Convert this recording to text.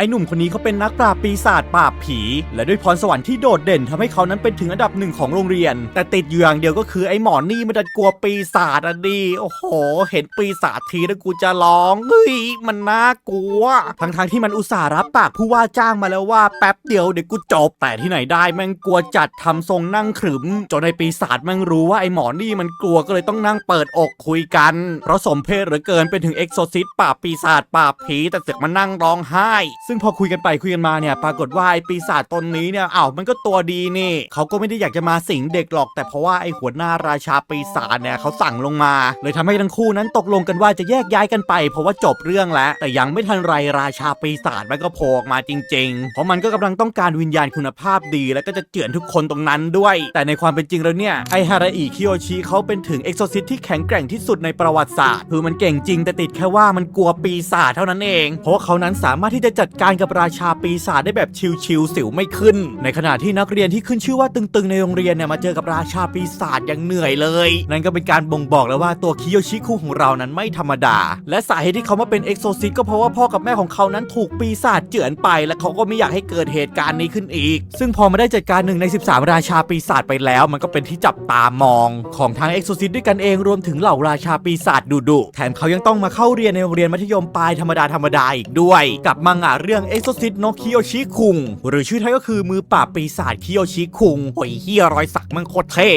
ไอ้หนุ่มคนนี้เขาเป็นนักปราบปีศาจปราบผี และด้วยพรสวรรค์ที่โดดเด่นทำให้เขานั้นเป็นถึงอันดับหนึ่งของโรงเรียน แต่ติดอยู่อย่างเดียวก็คือไอ้หมอนี่มันดันกลัวปีศาจอะดิโอ้โห เห็นปีศาจทีแล้วกูจะร้องเฮ้ยมันน่ากลัวทั้งๆที่มันอุตส่าห์รับปากผู้ว่าจ้างมาแล้วว่าแป๊บเดียวเดี๋ยวกูจบแต่ที่ไหนได้แม่งกลัวจัดทำทรงนั่งขรึมจนไอ้ปีศาจแม่งรู้ว่าไอ้หมอนี่มันกลัวก็เลยต้องนั่งเปิดอกคุยกันเพราะสมเพศเหลือเกินเป็นถึงเอ็กโซซิสปราบปีศาจปราบผีแต่เสือกมานั่งร้องไห้ซึ่งพอคุยกันไปคุยกันมาเนี่ยปรากฏว่าไอ้ปีศาจตนนี้เนี่ยอ้าวมันก็ตัวดีนี่เขาก็ไม่ได้อยากจะมาสิงเด็กหรอก แต่เพราะว่าไอ้หัวหน้าราชาปีศาจเนี่ยเขาสั่งลงมา เลยทำให้ทั้งคู่นั้นตกลงกันว่าจะแยกย้ายกันไป เพราะว่าจบเรื่องแล้ว แต่ยังไม่ทันไรราชาปีศาจมันก็โผล่ออกมาจริง ๆ เพราะมันก็กำลังต้องการวิญญาณคุณภาพดี แล้วก็จะเจือนทุกคนตรงนั้นด้วย แต่ในความเป็นจริงแล้วเนี่ยไอฮาราอิคิโอชิเขาเป็นถึงเอ็กโซซิสที่แข็งแกร่งที่สุดในประวัติศาสตร์คือมันเก่งจริงแต่ติดแค่ว่ามันกลัวปีศาจเท่านั้นเอง เพราะว่าเขานั้นสามารถที่จะจัดการกับราชาปีศาจได้แบบชิวๆสิวไม่ขึ้น ในขณะที่นักเรียนที่ขึ้นชื่อว่าตึงๆในโรงเรียนเนี่ยมาเจอกับราชาปีศาจอย่างเหนื่อยเลย นั่นก็เป็นการบ่งบอกแล้วว่าตัวคิโยชิคุของเรานั้นไม่ธรรมดา และสาเหตุที่เขามาเป็นเอ็กโซซิสก็เพราะว่าพ่อกับแม่ของเขานั้นถูกปีศาจเจือนไป และเขาก็ไม่อยากให้เกิดเหตุการณ์นี้ขึ้นอีก ซึ่งพอมาได้จัดการหนึ่งใน 13 ราชาปีศาจไปแล้ว มันก็เป็นที่จับตามอง ของทางเอ็กโซซิสด้วยกันเองรวมถึงเหล่าราชาปีศาจดุดุๆแถมเขายังต้องมาเข้าเรียนในโรงเรียนมัธยมปลายธรรมดาธรรมดาอีกด้วย กับมังงะเรื่อง Exorcist no Kiyoshi คุง หรือชื่อไทยก็คือมือปราบปีศาจคิโยชิคุงโอ้ยเฮียรอยสักมันโคตรเท่